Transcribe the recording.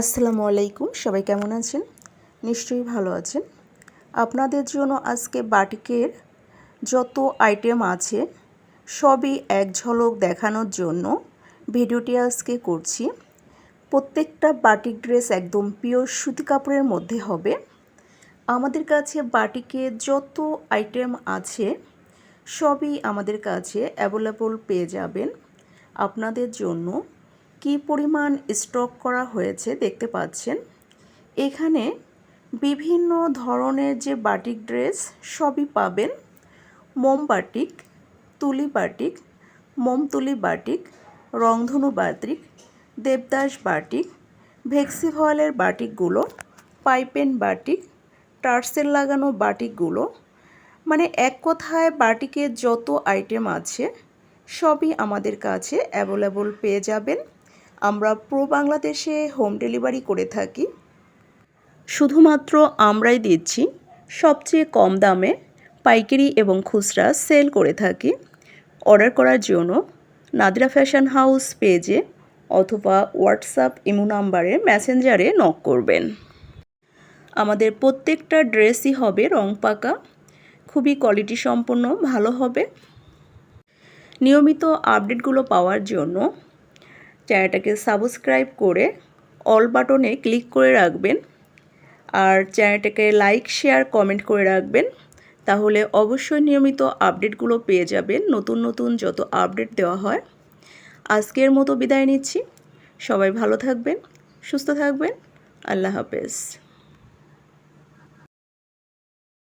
আসসালামু আলাইকুম, সবাই কেমন আছেন? নিশ্চয়ই ভালো আছেন। আপনাদের জন্য আজকে বাটিকের যত আইটেম আছে, সবই এক ঝলক দেখানোর জন্য ভিডিওটি আজকে করছি। প্রত্যেকটা বাটিক ড্রেস একদম পিওর সুতি কাপড়ের মধ্যে হবে। আমাদের কাছে বাটিকে যত আইটেম আছে, সবই আমাদের কাছে অ্যাভেলেবল পেয়ে যাবেন। আপনাদের জন্য কি পরিমাণ স্টক করা হয়েছে দেখতে পাচ্ছেন। এখানে বিভিন্ন ধরনের যে বাটিক ড্রেস সবই পাবেন। মোম বাটিক, তুলি বাটিক মোমতুলি বাটিক, রংধনু বাটিক, দেবদাস বাটিক ভেক্সি ভয়েলের বাটিকগুলো, পাইপেন বাটিক, টার্সেল লাগানো বাটিকগুলো মানে এক কথায় বাটিকের যত আইটেম আছে সবই আমাদের কাছে অ্যাভেলেবল পেয়ে যাবেন। আমরা প্রো বাংলাদেশে হোম ডেলিভারি করে থাকি। শুধুমাত্র আমরাই দিচ্ছি, সবচেয়ে কম দামে পাইকারি এবং খুচরা সেল করে থাকি। অর্ডার করার জন্য নাদিরা ফ্যাশন হাউস পেজে অথবা হোয়াটসঅ্যাপ ইমো নাম্বারে মেসেঞ্জারে নক করবেন। আমাদের প্রত্যেকটা ড্রেসই হবে রং পাকা, খুবই কোয়ালিটি সম্পন্ন, ভালো হবে। নিয়মিত আপডেটগুলো পাওয়ার জন্য চ্যানেলটাকে সাবস্ক্রাইব করে অল বাটনে ক্লিক করে রাখবেন আর চ্যানেলটাকে লাইক, শেয়ার, কমেন্ট করে রাখবেন। তাহলে অবশ্যই নিয়মিত আপডেটগুলো পেয়ে যাবেন, নতুন নতুন যত আপডেট দেওয়া হয়। আজকের মতো বিদায় নিচ্ছি। সবাই ভালো থাকবেন, সুস্থ থাকবেন। আল্লাহ হাফেজ।